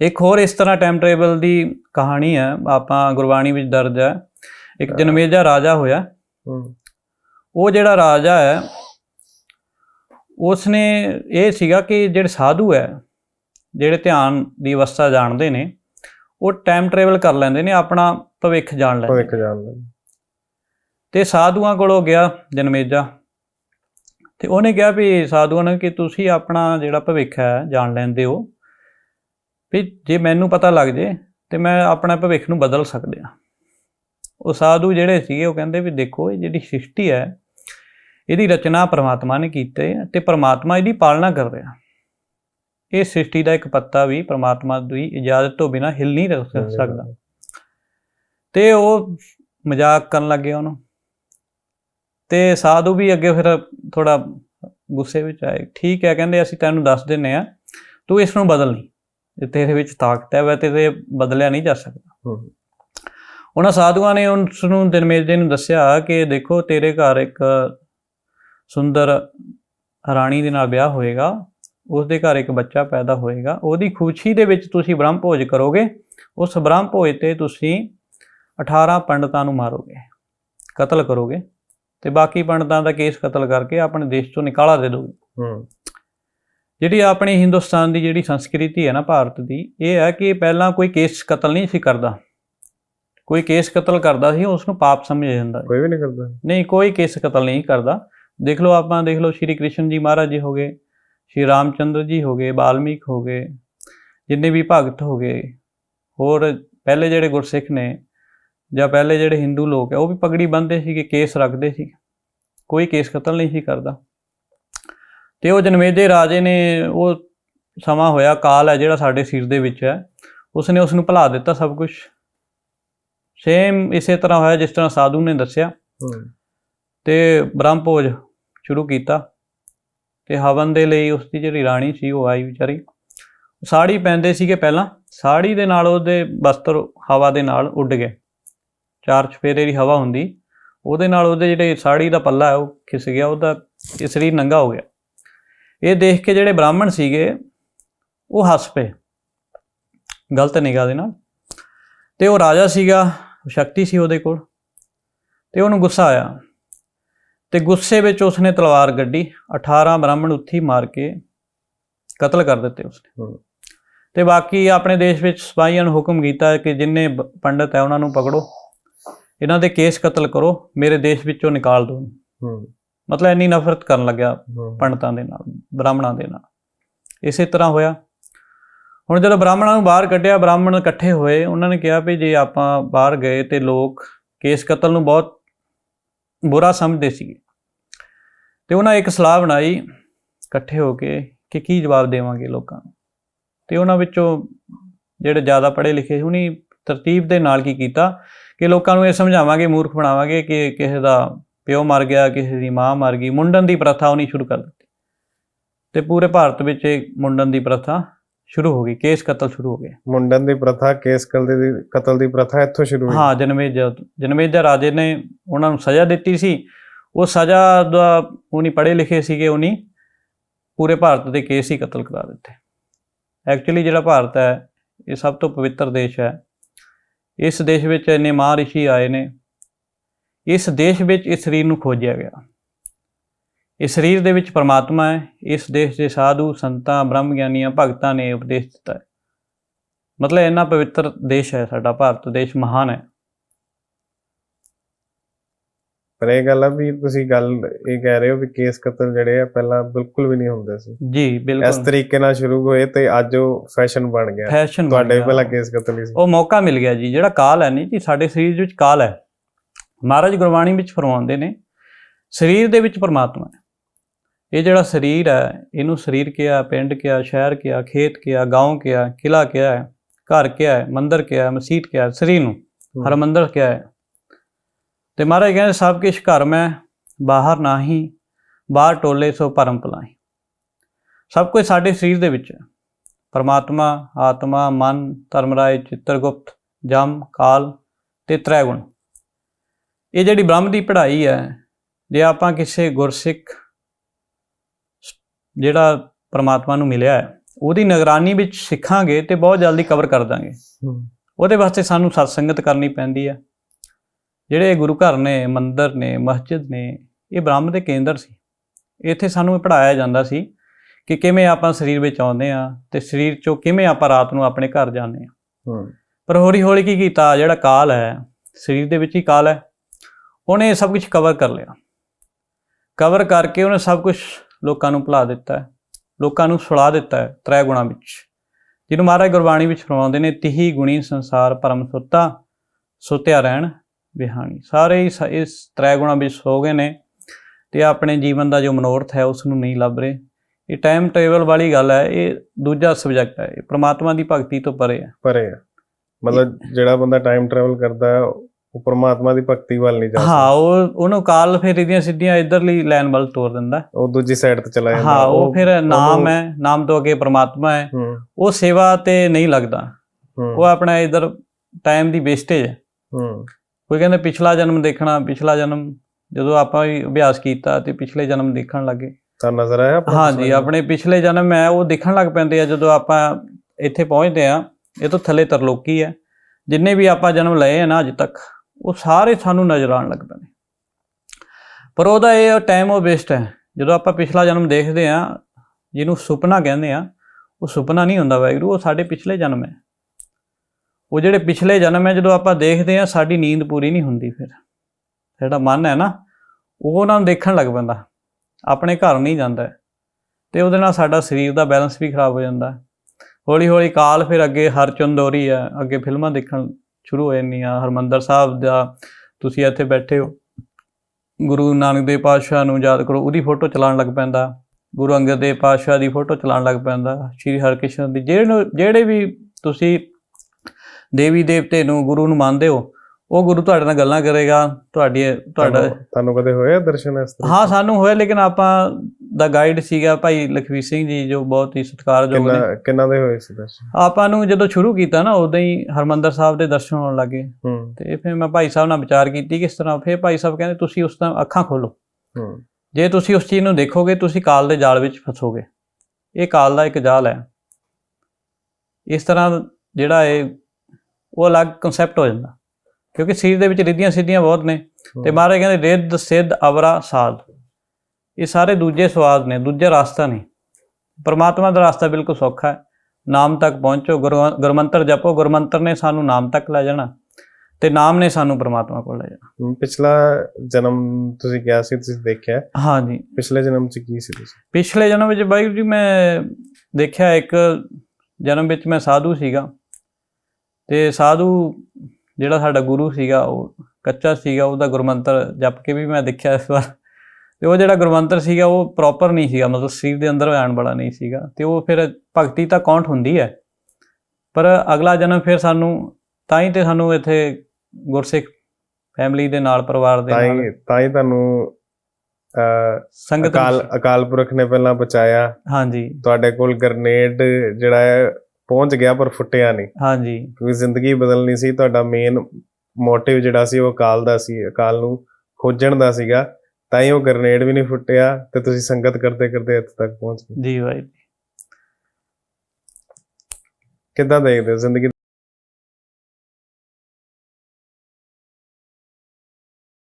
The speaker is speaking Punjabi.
ਇੱਕ ਹੋਰ ਇਸ ਤਰ੍ਹਾਂ ਟਾਈਮ ਟੇਬਲ ਦੀ ਕਹਾਣੀ ਹੈ ਆਪਾਂ ਗੁਰਬਾਣੀ ਵਿੱਚ ਦਰਜ ਹੈ। ਇੱਕ ਜਨਮੇਜਾ ਰਾਜਾ ਹੋਇਆ। ਉਹ ਜਿਹੜਾ ਰਾਜਾ ਹੈ ਉਸਨੇ ਇਹ ਸੀਗਾ ਕਿ ਜਿਹੜੇ ਸਾਧੂ ਹੈ ਜਿਹੜੇ ਧਿਆਨ ਦੀ ਅਵਸਥਾ ਜਾਣਦੇ ਨੇ ਉਹ ਟਾਈਮ ਟਰੈਵਲ ਕਰ ਲੈਂਦੇ ਨੇ ਆਪਣਾ ਭਵਿੱਖ ਜਾਣ ਲੈਂਦੇ ਭਵਿੱਖ ਜਾਣ ਲਈ ਤੇ ਸਾਧੂਆਂ ਕੋਲੋਂ ਗਿਆ ਜਨਮੇਜਾ। ਤੇ ਉਹਨੇ ਕਿਹਾ ਵੀ ਸਾਧੂਆਂ ਨੇ ਕਿ ਤੁਸੀਂ ਆਪਣਾ ਜਿਹੜਾ ਭਵਿੱਖ ਹੈ ਜਾਣ ਲੈਂਦੇ ਹੋ। ਵੀ ਜੇ ਮੈਨੂੰ ਪਤਾ ਲੱਗ ਜੇ ਤੇ ਮੈਂ ਆਪਣਾ ਭਵਿੱਖ ਨੂੰ ਬਦਲ ਸਕਦੇ ਆ ਉਹ ਸਾਧੂ ਜਿਹੜੇ ਸੀਗੇ ਉਹ ਕਹਿੰਦੇ ਵੀ ਦੇਖੋ ਇਹ ਜਿਹੜੀ ਸ੍ਰਿਸ਼ਟੀ ਹੈ ਇਹਦੀ ਰਚਨਾ ਪ੍ਰਮਾਤਮਾ ਨੇ ਕੀਤੀ ਹੈ ਤੇ ਪ੍ਰਮਾਤਮਾ ਇਹਦੀ ਪਾਲਣਾ ਕਰ ਰਿਹਾ। ਇਹ ਸ੍ਰਿਸ਼ਟੀ ਦਾ ਇੱਕ ਪੱਤਾ ਵੀ ਪ੍ਰਮਾਤਮਾ ਦੀ ਇਜਾਜ਼ਤ ਤੋਂ ਬਿਨਾ ਹਿਲ ਨਹੀਂ ਸਕਦਾ। ਤੇ ਉਹ ਮਜ਼ਾਕ ਕਰਨ ਲੱਗੇ ਉਹਨੂੰ। ਤੇ ਸਾਧੂ ਵੀ ਅੱਗੇ ਫਿਰ ਥੋੜਾ ਗੁੱਸੇ ਵਿੱਚ ਆਏ। ਠੀਕ ਹੈ ਕਹਿੰਦੇ ਅਸੀਂ ਤੈਨੂੰ ਦੱਸ ਦਿੰਨੇ ਆ ਤੂੰ ਇਸ ਨੂੰ ਬਦਲ ਨਹੀਂ ਤੇਰੇ ਵਿੱਚ ਤਾਕਤ ਹੈ ਵੈ ਤੇ ਇਹ ਬਦਲਿਆ ਨਹੀਂ ਜਾ ਸਕਦਾ। ਉਹਨਾਂ ਸਾਧੂਆਂ ਨੇ ਉਸ ਨੂੰ ਦਿਨਮੇਜੇ ਨੂੰ ਦੱਸਿਆ ਕਿ ਦੇਖੋ ਤੇਰੇ ਘਰ ਇੱਕ ਸੁੰਦਰ ਰਾਣੀ ਦੇ ਨਾਲ ਵਿਆਹ ਹੋਏਗਾ ਉਸ ਦੇ ਘਰ ਇੱਕ ਬੱਚਾ ਪੈਦਾ ਹੋਏਗਾ ਉਹਦੀ ਖੁਸ਼ੀ ਦੇ ਵਿੱਚ ਤੁਸੀਂ ਬ੍ਰਹਮ ਭੋਜ ਕਰੋਗੇ ਉਸ ਬ੍ਰਹਮ ਭੋਜ ਤੇ ਤੁਸੀਂ 18 ਪੰਡਤਾਂ ਨੂੰ ਮਾਰੋਗੇ ਕਤਲ ਕਰੋਗੇ ਤੇ ਬਾਕੀ ਪੰਡਤਾਂ ਦਾ ਕੇਸ ਕਤਲ ਕਰਕੇ ਆਪਣੇ ਦੇਸ਼ ਤੋਂ ਨਿਕਾਲਾ ਦੇ ਦੋਗੇ। ਹੂੰ। ਜਿਹੜੀ ਆਪਣੀ ਹਿੰਦੁਸਤਾਨ ਦੀ ਜਿਹੜੀ ਸੰਸਕ੍ਰਿਤੀ ਹੈ ਨਾ ਭਾਰਤ ਦੀ ਇਹ ਹੈ ਕਿ ਪਹਿਲਾਂ ਕੋਈ ਕੇਸ ਕਤਲ ਨਹੀਂ ਸੀ ਕਰਦਾ। ਕੋਈ ਕੇਸ ਕਤਲ ਕਰਦਾ ਸੀ ਉਸ ਨੂੰ ਪਾਪ ਸਮਝਿਆ ਜਾਂਦਾ ਕੋਈ ਵੀ ਨਹੀਂ ਕਰਦਾ। ਨਹੀਂ ਕੋਈ ਕੇਸ ਕਤਲ ਨਹੀਂ ਕਰਦਾ। ਦੇਖ ਲਓ ਆਪਾਂ ਦੇਖ ਲਓ ਸ਼੍ਰੀ ਕ੍ਰਿਸ਼ਨ ਜੀ ਮਹਾਰਾਜ ਜੀ ਹੋ ਗਏ ਸ਼੍ਰੀ ਰਾਮਚੰਦਰ ਜੀ ਹੋ ਗਏ ਬਾਲਮੀਕ ਹੋ ਗਏ ਜਿੰਨੇ ਵੀ ਭਗਤ ਹੋ ਗਏ ਹੋਰ ਪਹਿਲੇ ਜਿਹੜੇ ਗੁਰਸਿੱਖ ਨੇ ਜਾਂ ਪਹਿਲੇ ਜਿਹੜੇ ਹਿੰਦੂ ਲੋਕ ਹੈ ਉਹ ਵੀ ਪਗੜੀ ਬੰਨ੍ਹਦੇ ਸੀਗੇ ਕੇਸ ਰੱਖਦੇ ਸੀ। ਕੋਈ ਕੇਸ ਕਤਲ ਨਹੀਂ ਸੀ ਕਰਦਾ। ਤੇ ਉਹ ਜਨਮੇਜੇ ਰਾਜੇ ਨੇ ਉਹ ਸਮਾਂ ਹੋਇਆ ਕਾਲ ਹੈ ਜਿਹੜਾ ਸਾਡੇ ਸਿਰ ਦੇ ਵਿੱਚ ਹੈ। ਉਸਨੇ ਉਸ ਨੂੰ ਭੁਲਾ ਦਿੱਤਾ ਸਭ ਕੁਝ ਸੇਮ ਇਸੇ ਤਰ੍ਹਾਂ ਹੋਇਆ ਜਿਸ ਤਰ੍ਹਾਂ ਸਾਧੂ ਨੇ ਦੱਸਿਆ। ਤੇ ਬ੍ਰਹਮ ਭੋਜ ਸ਼ੁਰੂ ਕੀਤਾ। ਤੇ ਹਵਨ ਦੇ ਲਈ ਉਸ ਦੀ ਜਿਹੜੀ ਰਾਣੀ ਸੀ ਉਹ ਆਈ ਵਿਚਾਰੀ। ਸਾੜੀ ਪਹਿਨਦੇ ਸੀਗੇ ਪਹਿਲਾਂ। ਸਾੜੀ ਦੇ ਨਾਲ ਉਹਦੇ ਵਸਤਰ ਹਵਾ ਦੇ ਨਾਲ ਉੱਡ ਗਏ। ਚਾਰ ਚਫੇਰੇ ਦੀ ਹਵਾ ਹੁੰਦੀ। ਉਹਦੇ ਨਾਲ ਉਹਦੇ ਜਿਹੜੇ ਸਾੜੀ ਦਾ ਪੱਲਾ ਹੈ ਉਹ ਖਿਸ ਗਿਆ। ਉਹਦਾ ਇਹ ਸਰੀਰ ਨੰਗਾ ਹੋ ਗਿਆ। ਇਹ ਦੇਖ ਕੇ ਜਿਹੜੇ ਬ੍ਰਾਹਮਣ ਸੀਗੇ ਉਹ ਹੱਸ ਪਏ। ਗਲਤ ਨਿਗਾਹ ਦੇ ਨਾਲ। ਤੇ ਉਹ ਰਾਜਾ ਸੀਗਾ ਸ਼ਕਤੀ ਸੀ ਉਹਦੇ ਕੋਲ। ਤੇ ਉਹਨੂੰ ਗੁੱਸਾ ਆਇਆ। ਤੇ ਗੁੱਸੇ ਵਿੱਚ ਉਸਨੇ ਤਲਵਾਰ ਗੱਡੀ 18 ਬ੍ਰਾਹਮਣ ਉੱਥੀ ਮਾਰ ਕੇ ਕਤਲ ਕਰ ਦਿੱਤੇ ਉਸਨੇ। ਤੇ ਬਾਕੀ ਆਪਣੇ ਦੇਸ਼ ਵਿੱਚ ਸਿਪਾਹੀਆਂ ਨੂੰ ਹੁਕਮ ਕੀਤਾ ਕਿ ਜਿੰਨੇ ਪੰਡਤ ਹੈ ਉਹਨਾਂ ਨੂੰ ਪਕੜੋ। ਇਹਨਾਂ ਦੇ ਕੇਸ ਕਤਲ ਕਰੋ। ਮੇਰੇ ਦੇਸ਼ ਵਿੱਚੋਂ ਨਿਕਾਲ ਦਿਓ। ਹੂੰ। ਮਤਲਬ ਇੰਨੀ ਨਫ਼ਰਤ ਕਰਨ ਲੱਗਿਆ ਪੰਡਤਾਂ ਦੇ ਨਾਲ ਬ੍ਰਾਹਮਣਾਂ ਦੇ ਨਾਲ। ਇਸੇ ਤਰ੍ਹਾਂ ਹੋਇਆ। ਹੁਣ ਜਦੋਂ ਬ੍ਰਾਹਮਣਾਂ ਨੂੰ ਬਾਹਰ ਕੱਢਿਆ ਬ੍ਰਾਹਮਣ ਇਕੱਠੇ ਹੋਏ ਉਹਨਾਂ ਨੇ ਕਿਹਾ ਵੀ ਜੇ ਆਪਾਂ ਬਾਹਰ ਗਏ ਤੇ ਲੋਕ ਕੇਸ ਕਤਲ ਨੂੰ ਬਹੁਤ ਬੁਰਾ ਸਮਝਦੇ ਸੀਗੇ। ਤੇ ਉਹਨਾਂ ਇੱਕ ਸਲਾਹ ਬਣਾਈ ਇਕੱਠੇ ਹੋ ਕੇ ਕਿ ਕੀ ਜਵਾਬ ਦੇਵਾਂਗੇ ਲੋਕਾਂ ਨੂੰ। ਤੇ ਉਹਨਾਂ ਵਿੱਚੋਂ ਜਿਹੜੇ ਜ਼ਿਆਦਾ ਪੜ੍ਹੇ ਲਿਖੇ ਸੀ ਉਹਨੀ ਤਰਤੀਬ ਦੇ ਨਾਲ ਕੀ ਕੀਤਾ ਕਿ ਲੋਕਾਂ ਨੂੰ ਇਹ ਸਮਝਾਵਾਂਗੇ ਮੂਰਖ ਬਣਾਵਾਂਗੇ ਕਿ ਕਿਸੇ ਦਾ ਪਿਓ ਮਰ ਗਿਆ ਕਿਸੇ ਦੀ ਮਾਂ ਮਰ ਗਈ ਮੁੰਡਨ ਦੀ ਪ੍ਰਥਾ ਉਹਨੀ ਸ਼ੁਰੂ ਕਰ ਦਿੱਤੀ। ਤੇ ਪੂਰੇ ਭਾਰਤ ਵਿੱਚ ਇਹ ਮੁੰਡਨ ਦੀ ਪ੍ਰਥਾ ਸ਼ੁਰੂ ਹੋ ਗਈ ਕੇਸ ਕਤਲ ਸ਼ੁਰੂ ਹੋ ਗਏ ਮੁੰਡਨ ਦੀ ਪ੍ਰਥਾ ਕੇਸ ਕਤਲ ਦੀ ਕਤਲ ਦੀ ਪ੍ਰਥਾ ਇੱਥੋਂ ਸ਼ੁਰੂ ਹੋਈ। ਹਾਂ ਜਨਮੇਜਾ ਜਨਮੇਜਾ ਰਾਜੇ ਨੇ ਉਹਨਾਂ ਨੂੰ ਸਜ਼ਾ ਦਿੱਤੀ ਸੀ। ਉਹ ਸਜ਼ਾ ਦਾ ਉਹਨੀ ਪੜ੍ਹੇ ਲਿਖੇ ਸੀਗੇ ਉਹਨੀ ਪੂਰੇ ਭਾਰਤ ਦੇ ਕੇਸ ਹੀ ਕਤਲ ਕਰਾ ਦਿੱਤੇ। ਐਕਚੁਅਲੀ ਜਿਹੜਾ ਭਾਰਤ ਹੈ ਇਹ ਸਭ ਤੋਂ ਪਵਿੱਤਰ ਦੇਸ਼ ਹੈ। ਇਸ ਦੇਸ਼ ਵਿੱਚ ਇੰਨੇ ਮਹਾਂ ਰਿਸ਼ੀ ਆਏ ਨੇ। ਇਸ ਦੇਸ਼ ਵਿੱਚ ਇਸ ਸਰੀਰ ਨੂੰ ਖੋਜਿਆ ਗਿਆ। ਇਸ ਸਰੀਰ ਦੇ ਵਿੱਚ ਪਰਮਾਤਮਾ ਹੈ। ਇਸ ਦੇਸ਼ ਦੇ ਸਾਧੂ ਸੰਤਾਂ ਬ੍ਰਹਮ ਗਿਆਨੀਆਂ ਭਗਤਾਂ ਨੇ ਉਪਦੇਸ਼ ਦਿੱਤਾ ਹੈ। ਮਤਲਬ ਇੰਨਾ ਪਵਿੱਤਰ ਦੇਸ਼ ਹੈ ਸਾਡਾ ਭਾਰਤ ਦੇਸ਼ ਮਹਾਨ ਹੈ। ਪਰ ਇਹ ਗੱਲ ਆ ਵੀ ਤੁਸੀਂ ਗੱਲ ਇਹ ਕਹਿ ਰਹੇ ਹੋ ਵੀ ਕੇਸ ਕਤਲ ਜਿਹੜੇ ਆ ਪਹਿਲਾਂ ਬਿਲਕੁਲ ਵੀ ਨਹੀਂ ਹੁੰਦੇ ਸੀ। ਜੀ ਇਸ ਬਿਲਕੁਲ ਤਰੀਕੇ ਨਾਲ ਸ਼ੁਰੂ ਹੋਏ ਤੇ ਅੱਜ ਉਹ ਫੈਸ਼ਨ ਬਣ ਗਿਆ। ਫੈਸ਼ਨ ਤੁਹਾਡੇ ਪਹਿਲਾਂ ਕੇਸ ਕਤਲ ਸੀ। ਉਹ ਮੌਕਾ ਮਿਲ ਗਿਆ ਜੀ। ਜਿਹੜਾ ਕਾਲ ਹੈ ਨਹੀਂ ਜੀ ਸਾਡੇ ਸਰੀਰ ਵਿੱਚ ਕਾਲ ਹੈ। ਮਹਾਰਾਜ ਗੁਰਬਾਣੀ ਵਿੱਚ ਫਰਮਾਉਂਦੇ ਨੇ ਸਰੀਰ ਦੇ ਵਿੱਚ ਪਰਮਾਤਮਾ ਹੈ ਇਹ ਜਿਹੜਾ ਸਰੀਰ ਹੈ ਇਹਨੂੰ ਸਰੀਰ ਕਿਹਾ ਪਿੰਡ ਕਿਹਾ ਸ਼ਹਿਰ ਕਿਹਾ ਖੇਤ ਕਿਹਾ گاؤں ਕਿਹਾ ਕਿਲਾ ਕਿਹਾ ਹੈ ਘਰ ਕਿਹਾ ਹੈ ਮੰਦਰ ਕਿਹਾ ਹੈ ਮਸਜਿਦ ਕਿਹਾ ਹੈ ਸਰੀਰ ਨੂੰ ਹਰਮੰਦਰ ਕਿਹਾ ਹੈ ਤੇ ਮਹਾਰਾਜ ਕਹਿੰਦੇ ਸਭ ਕਿਛ ਘਰ ਮੈਂ ਬਾਹਰ ਨਾਹੀ ਬਾਹਰ ਟੋਲੇ ਸੋ ਭਰਮ ਭਲਾਈ ਸਭ ਕੁਝ ਸਾਡੇ ਸਰੀਰ ਦੇ ਵਿੱਚ ਹੈ ਪਰਮਾਤਮਾ ਆਤਮਾ ਮਨ ਧਰਮਰਾਏ ਚਿੱਤਰਗੁਪਤ ਜਮ ਕਾਲ ਤੇ ਤ੍ਰੈਗੁਣ ਇਹ ਜਿਹੜੀ ਬ੍ਰਹਮ ਦੀ ਪੜ੍ਹਾਈ ਹੈ ਜੇ ਆਪਾਂ ਕਿਸੇ ਗੁਰਸਿੱਖ ਜਿਹੜਾ ਪਰਮਾਤਮਾ ਨੂੰ ਮਿਲਿਆ ਹੈ ਉਹਦੀ ਨਿਗਰਾਨੀ ਵਿੱਚ ਸਿੱਖਾਂਗੇ ਤੇ ਬਹੁਤ ਜਲਦੀ ਕਵਰ ਕਰ ਦਾਂਗੇ। ਉਹਦੇ ਵਾਸਤੇ ਸਾਨੂੰ ਸਤਸੰਗਤ ਕਰਨੀ ਪੈਂਦੀ ਹੈ। ਜਿਹੜੇ ਗੁਰੂ ਘਰ ਨੇ ਮੰਦਿਰ ਨੇ ਮਸਜਿਦ ਨੇ ਇਹ ਬ੍ਰਹਮ ਦੇ ਕੇਂਦਰ ਸੀ। ਇੱਥੇ ਸਾਨੂੰ ਪੜਾਇਆ ਜਾਂਦਾ ਸੀ ਕਿ ਕਿਵੇਂ ਆਪਾਂ ਸਰੀਰ ਵਿੱਚ ਆਉਂਦੇ ਆ ਤੇ ਸਰੀਰ ਚੋਂ ਕਿਵੇਂ ਆਪਾਂ ਰਾਤ ਨੂੰ ਆਪਣੇ ਘਰ ਜਾਂਦੇ ਆ ਹੂੰ। ਪਰ ਹੌਲੀ ਹੌਲੀ ਕੀ ਕੀਤਾ ਜਿਹੜਾ ਕਾਲ ਹੈ ਸਰੀਰ ਦੇ ਵਿੱਚ ਹੀ ਕਾਲ ਹੈ। ਉਹਨੇ ਇਹ ਸਭ ਕੁਝ ਕਵਰ ਕਰ ਲਿਆ। ਕਵਰ ਕਰਕੇ ਉਹਨੇ ਸਭ ਕੁਝ ਲੋਕਾਂ ਨੂੰ ਭੁਲਾ ਦਿੱਤਾ ਹੈ ਲੋਕਾਂ ਨੂੰ ਸੁਲਾ ਦਿੱਤਾ ਹੈ ਤ੍ਰੈ ਗੁਣਾ ਵਿੱਚ। ਜਿਹਨੂੰ ਮਹਾਰਾਜ ਗੁਰਬਾਣੀ ਵਿੱਚ ਫਰਮਾਉਂਦੇ ਨੇ ਤਿਹੀ ਗੁਣੀ ਸੰਸਾਰ ਪਰਮ ਸੁੱਤਾ ਸੁੱਤਿਆ ਰਹਿਣ ਵਿਹਾਣੀ। ਸਾਰੇ ਹੀ ਇਸ ਤ੍ਰੈ ਗੁਣਾ ਵਿੱਚ ਸੋ ਗਏ ਨੇ ਤੇ ਆਪਣੇ ਜੀਵਨ ਦਾ ਜੋ ਮਨੋਰਥ ਹੈ ਉਸ ਨੂੰ ਨਹੀਂ ਲੱਭ ਰਹੇ। ਇਹ ਟਾਈਮ ਟੇਬਲ ਵਾਲੀ ਗੱਲ ਹੈ ਇਹ ਦੂਜਾ ਸਬਜੈਕਟ ਹੈ ਇਹ ਪ੍ਰਮਾਤਮਾ ਦੀ ਭਗਤੀ ਤੋਂ ਪਰੇ ਹੈ। ਪਰੇ ਆ ਮਤਲਬ ਜਿਹੜਾ ਬੰਦਾ ਟਾਈਮ ਟਰੈਵਲ ਕਰਦਾ ਹੈ ਉਹ ਪਰਮਾਤਮਾ ਦੀ ਭਗਤੀ ਵੱਲ ਨਹੀਂ ਜਾ ਹਾਂ ਉਹ ਉਹਨੂੰ ਕਾਲ ਫਿਰ ਇਹਦੀਆਂ ਸਿੱਧੀਆਂ ਇਧਰਲੀ ਲਾਈਨ ਵੱਲ ਤੋਰ ਦਿੰਦਾ। ਹੈ। ਉਹ ਦੂਜੀ ਸਾਈਡ ਤੇ ਚਲਾ ਜਾਂਦਾ। ਹਾਂ ਉਹ ਫਿਰ ਨਾਮ ਹੈ ਨਾਮ ਤੋਂ ਅੱਗੇ ਪ੍ਰਮਾਤਮਾ ਹੈ। ਹੂੰ। ਉਹ ਸੇਵਾ ਤੇ ਨਹੀਂ ਲੱਗਦਾ। ਹੂੰ। ਉਹ ਆਪਣਾ ਇਧਰ ਟਾਈਮ ਦੀ ਵੇਸਟੇਜ ਹੈ। ਹੂੰ। ਕੋਈ ਕਹਿੰਦਾ ਪਿਛਲਾ ਜਨਮ ਦੇਖਣਾ ਪਿਛਲਾ ਜਨਮ ਜਦੋਂ ਆਪਾਂ ਵੀ ਅਭਿਆਸ ਕੀਤਾ ਤੇ ਪਿਛਲੇ ਜਨਮ ਦੇਖਣ ਲੱਗੇ। ਤਾਂ ਨਜ਼ਰ ਆਇਆ ਹਾਂਜੀ ਪਿਛਲਾ ਆਪਣੇ ਪਿਛਲੇ ਜਨਮ ਹੈ ਉਹ ਦੇਖਣ ਲੱਗ ਪੈਂਦੇ ਆ ਜਦੋਂ ਆਪਾਂ ਇੱਥੇ ਪਹੁੰਚਦੇ ਆ ਇਹ ਤੋਂ ਥੱਲੇ ਤਰਲੋਕੀ ਹੈ। ਜਿੰਨੇ ਵੀ ਆਪਾਂ ਜਨਮ ਲਏ ਆ ਨਾ ਅੱਜ ਤੱਕ ਉਹ ਸਾਰੇ ਸਾਨੂੰ ਨਜ਼ਰ ਆਉਣ ਲੱਗ ਪੈਂਦੇ। ਪਰ ਉਹਦਾ ਇਹ ਟਾਈਮ ਉਹ ਵੇਸਟ ਹੈ। ਜਦੋਂ ਆਪਾਂ ਪਿਛਲਾ ਜਨਮ ਦੇਖਦੇ ਆ ਜਿਹਨੂੰ ਸੁਪਨਾ ਕਹਿੰਦੇ ਆ ਉਹ ਸੁਪਨਾ ਨਹੀਂ ਹੁੰਦਾ ਵਾਹਿਗੁਰੂ, ਉਹ ਸਾਡੇ ਪਿਛਲੇ ਜਨਮ ਹੈ। ਉਹ ਜਿਹੜੇ ਪਿਛਲੇ ਜਨਮ ਹੈ, ਜਦੋਂ ਆਪਾਂ ਦੇਖਦੇ ਆ ਸਾਡੀ ਨੀਂਦ ਪੂਰੀ ਨਹੀਂ ਹੁੰਦੀ ਫਿਰ। ਜਿਹੜਾ ਮਨ ਹੈ ਨਾ, ਉਹ ਉਹਨਾਂ ਨੂੰ ਦੇਖਣ ਲੱਗ ਪੈਂਦਾ। ਆਪਣੇ ਘਰ ਨਹੀਂ ਜਾਂਦਾ ਹੈ। ਤੇ ਉਹਦੇ ਨਾਲ ਸਾਡਾ ਸਰੀਰ ਦਾ ਬੈਲੈਂਸ ਵੀ ਖਰਾਬ ਹੋ ਜਾਂਦਾ ਹੌਲੀ ਹੌਲੀ ਕਾਲ ਫਿਰ ਅੱਗੇ ਹਰਚੰਦੋਰੀ ਹੈ, ਅੱਗੇ ਫਿਲਮਾਂ ਦੇਖਣ ਸ਼ੁਰੂ ਹੋ ਜਾਂਦੀਆਂ। ਹਰਮੰਦਰ ਸਾਹਿਬ ਦਾ ਤੁਸੀਂ ਇੱਥੇ ਬੈਠੇ ਹੋ। ਗੁਰੂ ਨਾਨਕ ਦੇਵ ਪਾਤਸ਼ਾਹ ਨੂੰ ਯਾਦ ਕਰੋ, ਉਹਦੀ ਫੋਟੋ ਚਲਾਉਣ ਲੱਗ ਪੈਂਦਾ। ਗੁਰੂ ਅੰਗਦ ਦੇਵ ਪਾਤਸ਼ਾਹ ਦੀ ਫੋਟੋ ਚਲਾਉਣ ਲੱਗ ਪੈਂਦਾ। ਸ਼੍ਰੀ ਹਰਕ੍ਰਿਸ਼ਨ ਦੀ, ਜਿਹੜੇ ਜਿਹੜੇ ਵੀ ਤੁਸੀਂ ਦੇਵੀ ਦੇਵਤੇ ਨੂੰ, ਗੁਰੂ ਨੂੰ ਮੰਨਦੇ ਹੋ ਉਹ ਗੁਰੂ ਤੁਹਾਡੇ ਨਾਲ ਗੱਲਾਂ ਕਰੇਗਾ ਤੁਹਾਡੀ ਤੁਹਾਡਾ ਤੁਹਾਨੂੰ- ਕਦੇ ਹੋਇਆ ਦਰਸ਼ਨ ਇਸ ਤਰ੍ਹਾਂ? ਹਾਂ ਸਾਨੂੰ ਹੋਇਆ ਲੇਕਿਨ ਆਪਾਂ ਦਾ ਗਾਈਡ ਸੀਗਾ ਭਾਈ ਲਖਵੀਰ ਸਿੰਘ ਜੀ ਜੋ ਬਹੁਤ ਹੀ ਸਤਿਕਾਰਯੋਗ ਨੇ। ਕਿੰਨਾ ਕਿੰਨਾ ਦੇ ਹੋਏ ਸੀ ਦਰਸ਼ਨ? ਆਪਾਂ ਨੂੰ ਜਦੋਂ ਸ਼ੁਰੂ ਕੀਤਾ ਨਾ ਉਦੋਂ ਹੀ ਹਰਮੰਦਰ ਸਾਹਿਬ ਦੇ ਦਰਸ਼ਨ ਹੋਣ ਲੱਗੇ ਤੇ ਫਿਰ ਮੈਂ ਭਾਈ ਸਾਹਿਬ ਨਾਲ ਵਿਚਾਰ ਕੀਤੀ ਕਿਸ ਤਰ੍ਹਾਂ ਫਿਰ ਭਾਈ ਸਾਹਿਬ ਕਹਿੰਦੇ ਤੁਸੀਂ ਉਸ ਟਾਈਮ ਅੱਖਾਂ ਖੋਲੋ। ਜੇ ਤੁਸੀਂ ਉਸ ਚੀਜ਼ ਨੂੰ ਦੇਖੋਗੇ ਤੁਸੀਂ ਕਾਲ ਦੇ ਜਾਲ ਵਿੱਚ ਫਸੋਗੇ। ਇਹ ਕਾਲ ਦਾ ਇੱਕ ਜਾਲ ਹੈ। ਇਸ ਤਰ੍ਹਾਂ ਜਿਹੜਾ ਇਹ ਉਹ ਅਲੱਗ ਕਨਸੈਪਟ ਹੋ ਜਾਂਦਾ। ਕਿਉਂਕਿ ਸਰੀਰ ਦੇ ਵਿੱਚ ਰਿੱਧੀਆਂ ਸਿੱਧੀਆਂ ਬਹੁਤ ਨੇ। ਤੇ ਮਹਾਰਾਜ ਕਹਿੰਦੇ ਰਿੱਧ ਸਿੱਧ ਅਵਰਾ ਸਾਧ। ਇਹ ਸਾਰੇ ਦੂਜੇ ਸਵਾਦ ਨੇ ਦੂਜਾ ਰਾਸਤਾ ਨਹੀਂ। ਪਰਮਾਤਮਾ ਦਾ ਰਾਸਤਾ ਬਿਲਕੁਲ ਸੌਖਾ ਹੈ। ਨਾਮ ਤੱਕ ਪਹੁੰਚੋ ਗੁਰੂ- ਗੁਰਮੰਤਰ ਜਪੋ। ਗੁਰਮੰਤਰ ਨੇ ਸਾਨੂੰ ਨਾਮ ਤੱਕ ਲੈ ਜਾਣਾ ਤੇ ਨਾਮ ਨੇ ਸਾਨੂੰ ਪਰਮਾਤਮਾ ਕੋਲ ਲੈ ਜਾਣਾ। ਪਿਛਲਾ ਜਨਮ ਤੁਸੀਂ ਕਿਹਾ ਸੀ ਤੁਸੀਂ ਦੇਖਿਆ। ਹਾਂਜੀ। ਪਿਛਲੇ ਜਨਮ ਚ ਕੀ ਸੀ ਤੁਸੀਂ? ਪਿਛਲੇ ਜਨਮ ਵਿੱਚ ਬਾਈ ਜੀ ਮੈਂ ਦੇਖਿਆ ਇੱਕ ਜਨਮ ਵਿੱਚ ਮੈਂ ਸਾਧੂ ਸੀਗਾ। ਤੇ ਸਾਧੂ ਜਿਹੜਾ ਸਾਡਾ ਗੁਰੂ ਸੀਗਾ ਉਹ ਕੱਚਾ ਸੀਗਾ ਉਹਦਾ ਗੁਰਮੰਤਰ ਜਪ ਕੇ ਵੀ ਮੈਂ ਦੇਖਿਆ ਇਸ ਵਾਰ। ਤੇ ਉਹ ਜਿਹੜਾ ਗੁਰਮੰਤਰ ਸੀਗਾ ਉਹ ਪ੍ਰੋਪਰ ਨਹੀਂ ਸੀਗਾ ਮਤਲਬ ਸਰੀਰ ਦੇ ਅੰਦਰ ਆਉਣ ਵਾਲਾ ਨਹੀਂ ਸੀਗਾ। ਤੇ ਉਹ ਫਿਰ ਭਗਤੀ ਤਾਂ ਕਾਊਂਟ ਹੁੰਦੀ ਹੈ ਪਰ ਅਗਲਾ ਜਨਮ ਫਿਰ ਸਾਨੂੰ ਤਾਂ ਹੀ ਤੇ ਸਾਨੂੰ ਇੱਥੇ ਗੁਰਸਿੱਖ ਫੈਮਿਲੀ ਦੇ ਨਾਲ ਪਰਿਵਾਰ ਦੇ ਤਾਂ ਨਾਲ ਹੀ ਤਾਂ ਹੀ ਤੁਹਾਨੂੰ ਸੰਗਤ ਅਕਾਲ ਅਕਾਲ ਪੁਰਖ ਨੇ ਪਹਿਲਾਂ ਬਚਾਇਆ। ਹਾਂਜੀ। ਤੁਹਾਡੇ ਕੋਲ ਗ੍ਰਨੇਡ ਜਿਹੜਾ ਹੈ ਪਹੁੰਚ ਗਿਆ ਪਰ ਫੁੱਟਿਆ ਨਹੀਂ। ਹਾਂਜੀ। ਕਿਉਂਕਿ ਜ਼ਿੰਦਗੀ ਬਦਲਣੀ ਸੀ ਤੁਹਾਡਾ ਮੇਨ ਮੋਟਿਵ ਜਿਹੜਾ ਸੀ ਉਹ ਅਕਾਲ ਦਾ ਸੀ ਅਕਾਲ ਨੂੰ ਖੋਜਣ ਦਾ ਸੀਗਾ। ਤਾਂ ਹੀ ਉਹ ਗ੍ਰਨੇਡ ਵੀ ਨਹੀਂ ਫੁੱਟਿਆ ਤੇ ਤੁਸੀਂ ਸੰਗਤ ਕਰਦੇ ਕਰਦੇ ਇੱਥੇ ਤੱਕ ਪਹੁੰਚ ਗਏ। ਜੀ ਭਾਈ ਕਿੱਦਾਂ ਦੇਖਦੇ ਹੋ ਜ਼ਿੰਦਗੀ